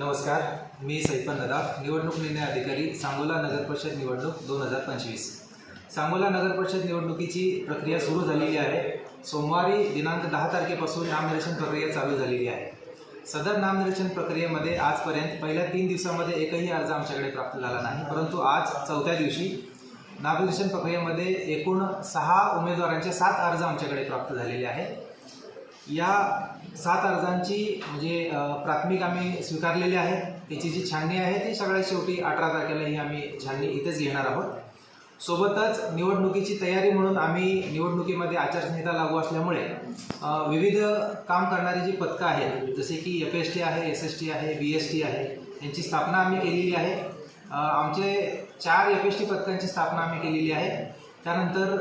नमस्कार मी सैपन नदाफ निवडणूक निर्णय अधिकारी सांगोला नगर परिषद निवडणूक दोन हजार पंचवीस. सांगोला नगर परिषद निवडणुकीची प्रक्रिया सुरू झालेली आहे. सोमवारी दिनांक दहा तारखेपासून नामनिर्देशन प्रक्रिया चालू झालेली आहे. सदर नामनिर्देशन प्रक्रियेमध्ये आजपर्यंत पहिल्या तीन दिवसामध्ये एकही अर्ज आमच्याकडे प्राप्त झाला नाही परंतु आज चौथ्या दिवशी नामनिर्देशन प्रक्रियेमध्ये एकूण सहा उमेदवारांचे सात अर्ज आमच्याकडे प्राप्त झालेले आहेत. या सात अर्जांची म्हणजे प्राथमिक आम्ही स्वीकारलेली आहेत. त्याची जी छाननी आहे ती सगळ्यात शेवटी अठरा तारखेला ही आम्ही छाननी इथेच घेणार आहोत. सोबतच निवडणुकीची तयारी म्हणून आम्ही निवडणुकीमध्ये आचारसंहिता लागू असल्यामुळे विविध काम करणारी जी पथकं आहेत जसे की एफ एस टी आहे एस एस टी आहे बी एस टी आहे यांची स्थापना आम्ही केलेली आहे. आमचे चार एफ एस टी पथकांची स्थापना आम्ही केलेली आहे. त्यानंतर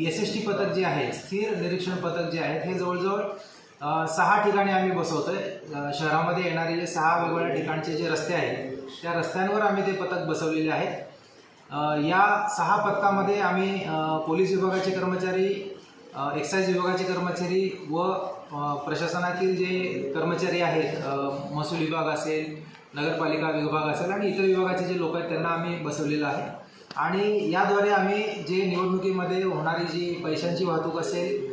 एस एस टी पथक जे आहे स्थिर निरीक्षण पथक जे आहेत हे जवळजवळ सहा ठिकाणी आम्ही बसवतो आहे शहरामध्ये येणारे जे सहा वेगवेगळ्या ठिकाणचे जे रस्ते आहेत त्या रस्त्यांवर आम्ही ते पथक बसवलेले आहेत. या सहा पथकामध्ये आम्ही पोलीस विभागाचे कर्मचारी एक्साईज विभागाचे कर्मचारी व प्रशासनातील जे कर्मचारी आहेत महसूल विभाग असेल नगरपालिका विभाग असेल आणि इतर विभागाचे जे लोक आहेत त्यांना आम्ही बसवलेलं आहे. आणि याद्वारे आम्ही जे निवडणुकीमध्ये होणारी जी पैशांची वाहतूक असेल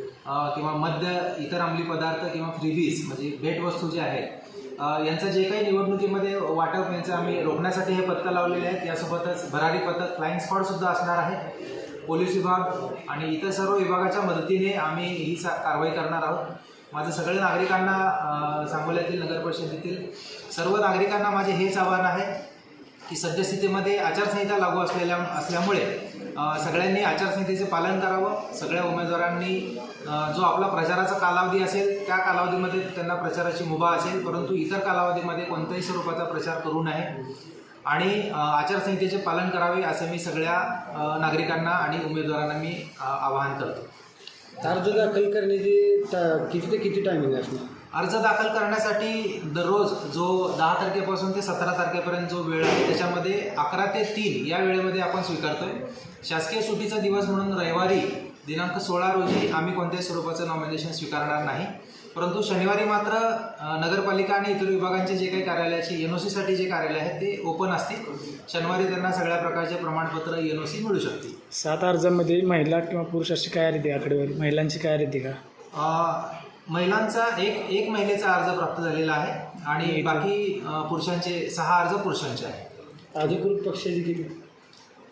किंवा मद्य इतर अंमली पदार्थ किंवा फ्रीबीज म्हणजे भेटवस्तू जे आहेत यांचं जे काही निवडणुकीमध्ये वाटप यांचं आम्ही रोखण्यासाठी हे पथकं लावलेले आहेत. यासोबतच भरारी पथक फ्लाईंग स्क्वॉडसुद्धा असणार आहे. पोलीस विभाग आणि इतर सर्व विभागाच्या मदतीने आम्ही ही सा कारवाई करणार आहोत. माझं सगळ्या नागरिकांना सांगोल्यातील नगर परिषदेतील सर्व नागरिकांना माझे हेच आव्हान आहे. की सद्यस्थितीमध्ये आचारसंहिता लागू असलेल्या असल्यामुळे सगळ्यांनी आचारसंहितेचे पालन करावं. सगळ्या उमेदवारांनी जो आपला प्रचाराचा कालावधी असेल त्या कालावधीमध्ये त्यांना प्रचाराची मुभा असेल. परंतु इतर कालावधीमध्ये कोणत्याही स्वरूपाचा प्रचार करू नये. आणि आचारसंहितेचे पालन करावे असे मी सगळ्या नागरिकांना आणि उमेदवारांना मी आवाहन करतो. अर्ज दाखल करण्याची टा- किती ते किती टायमिंग असणार? अर्ज दाखल करण्यासाठी दररोज जो दहा तारखेपासून ते सतरा तारखेपर्यंत जो वेळ आहे त्याच्यामध्ये अकरा ते तीन या वेळेमध्ये आपण स्वीकारतोय. शासकीय सुट्टीचा दिवस म्हणून रविवारी दिनांक सोळा रोजी आम्ही कोणत्याही स्वरूपाचं नॉमिनेशन स्वीकारणार नाही. परंतु शनिवारी मात्र नगरपालिका आणि इतर विभागांचे जे काही कार्यालयाचे एन ओ सीसाठी जे कार्यालय आहेत ते ओपन असतील. शनिवारी त्यांना सगळ्या प्रकारचे प्रमाणपत्र एन ओ सी मिळू शकतील. सात अर्जामध्ये महिला किंवा पुरुष अशी काय येते आकडेवारी? महिलांची काय येते का? महिलांचा एक एक महिलेचा अर्ज प्राप्त झालेला आहे आणि बाकी पुरुषांचे सहा अर्ज पुरुषांचे आहेत. अधिकृत पक्षाची किती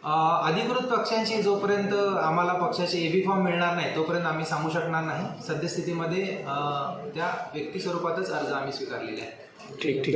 अधिकृत पक्षांची जोपर्यंत आम्हाला पक्षाचे ए बी फॉर्म मिळणार नाही तोपर्यंत आम्ही सांगू शकणार नाही. सद्यस्थितीमध्ये त्या व्यक्ती स्वरूपातच अर्ज आम्ही स्वीकारलेले आहे ठीक ठीक.